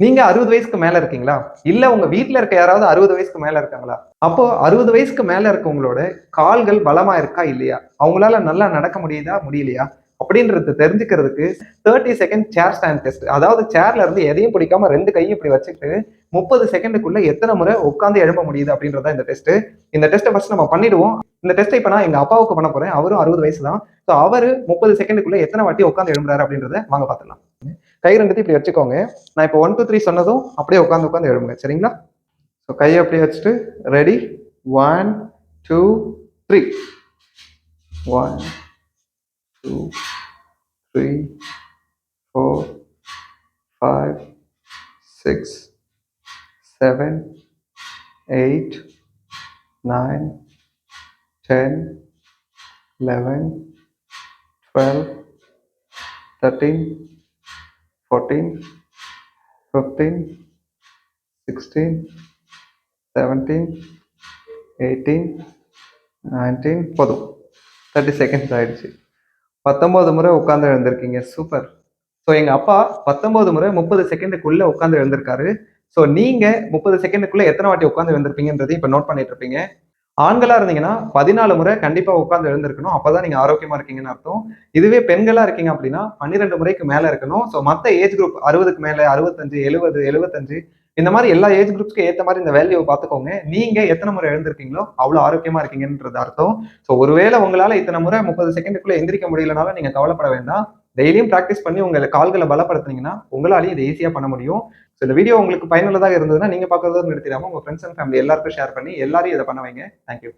நீங்க அறுபது வயசுக்கு மேல இருக்கீங்களா? இல்ல உங்க வீட்டுல இருக்க யாராவது அறுபது வயசுக்கு மேல இருக்காங்களா? அப்போ அறுபது வயசுக்கு மேல இருக்கவங்களோட கால்கள் பலமா இருக்கா இல்லையா? அவங்களால நல்லா நடக்க முடியுதா முடியலையா? அப்படின்றது தெரிஞ்சுக்கிறதுக்கு thirty second chair stand test அதாவது சேர்ல இருந்து எதையும் பிடிக்காம ரெண்டு கையும் இப்படி வச்சுக்கிட்டு முப்பது செகண்டுக்குள்ள எத்தனை முறை உட்காந்து எழும்ப முடியுது அப்படின்றத இந்த டெஸ்ட் இந்த டெஸ்ட்டை ஃபர்ஸ்ட் நம்ம பண்ணிடுவோம். இந்த டெஸ்ட் இப்போ நான் எங்க அப்பாவுக்கு பண்ண போறேன். அவரும் அறுபது வயசு தான். ஸோ அவர் முப்பது செகண்டுக்குள்ள எத்தனை வாட்டி உட்காந்து எழும்புறாரு அப்படின்றத வாங்க பார்த்துலாம் கை ரெண்டுத்தையும் இப்படி வச்சுக்கோங்க நான் இப்போ ஒன் டூ த்ரீ சொன்னதும் அப்படியே உட்காந்து உட்காந்து எழும்புங்க சரிங்களா ஸோ கையை அப்படியே வச்சுட்டு ready one two three one two three four five six seven eight nine ten eleven twelve thirteen fourteen fifteen sixteen seventeen eighteen nineteen போதும் தேர்ட்டி செகண்ட்ஸ் ஆயிடுச்சு. பத்தொம்போது முறை உட்காந்து எழுந்திருக்கீங்க. சூப்பர் ஸோ எங்கள் அப்பா பத்தொம்போது முறை முப்பது செகண்டுக்குள்ளே உட்காந்து எழுந்திருக்காரு. ஸோ நீங்கள் முப்பது செகண்டுக்குள்ளே எத்தனை வாட்டி உட்காந்து எழுந்திருப்பீங்கன்றதையும் இப்போ நோட் பண்ணிட்டு இருப்பீங்க. ஆண்களா இருந்தீங்கன்னா பதினாலு முறை கண்டிப்பா உட்காந்து எழுந்திருக்கணும். அப்பதான் நீங்க ஆரோக்கியமா இருக்கீங்கன்னு அர்த்தம். இதுவே பெண்களா இருக்கீங்க அப்படின்னா பன்னிரெண்டு முறைக்கு மேல இருக்கணும். ஸோ மத்த ஏஜ் குரூப் அறுபதுக்கு மேல அறுபத்தஞ்சு எழுபது எழுபத்தஞ்சு இந்த மாதிரி எல்லா ஏஜ் குரூப்ஸ்க்கு ஏத்த மாதிரி இந்த வேல்யூவை பார்த்துக்கோங்க. நீங்க எத்தனை முறை எழுந்திருக்கீங்களோ அவ்வளவு ஆரோக்கியமா இருக்கீங்கன்றது அர்த்தம். ஸோ ஒருவேளை உங்களால இத்தனை முறை முப்பது செகண்டுக்குள்ள எந்திரிக்க முடியலனாலும் நீங்க கவலைப்பட வேண்டாம். டெய்லியும் ப்ராக்டிஸ் பண்ணி உங்கள் கால்களை பலப்படுத்துனீங்கன்னா உங்களாலையும் இதை ஈஸியாக பண்ண முடியும். ஸோ இந்த வீடியோ உங்களுக்கு பயனுள்ளதாக இருந்ததுன்னா நீங்கள் பார்க்கறதோடு நிறுத்திடாமல் உங்கள் ஃப்ரெண்ட்ஸ் அண்ட் ஃபேமிலி எல்லாருக்கும் ஷேர் பண்ணி எல்லாரையும் இதை பண்ண வைங்க. தேங்க்யூ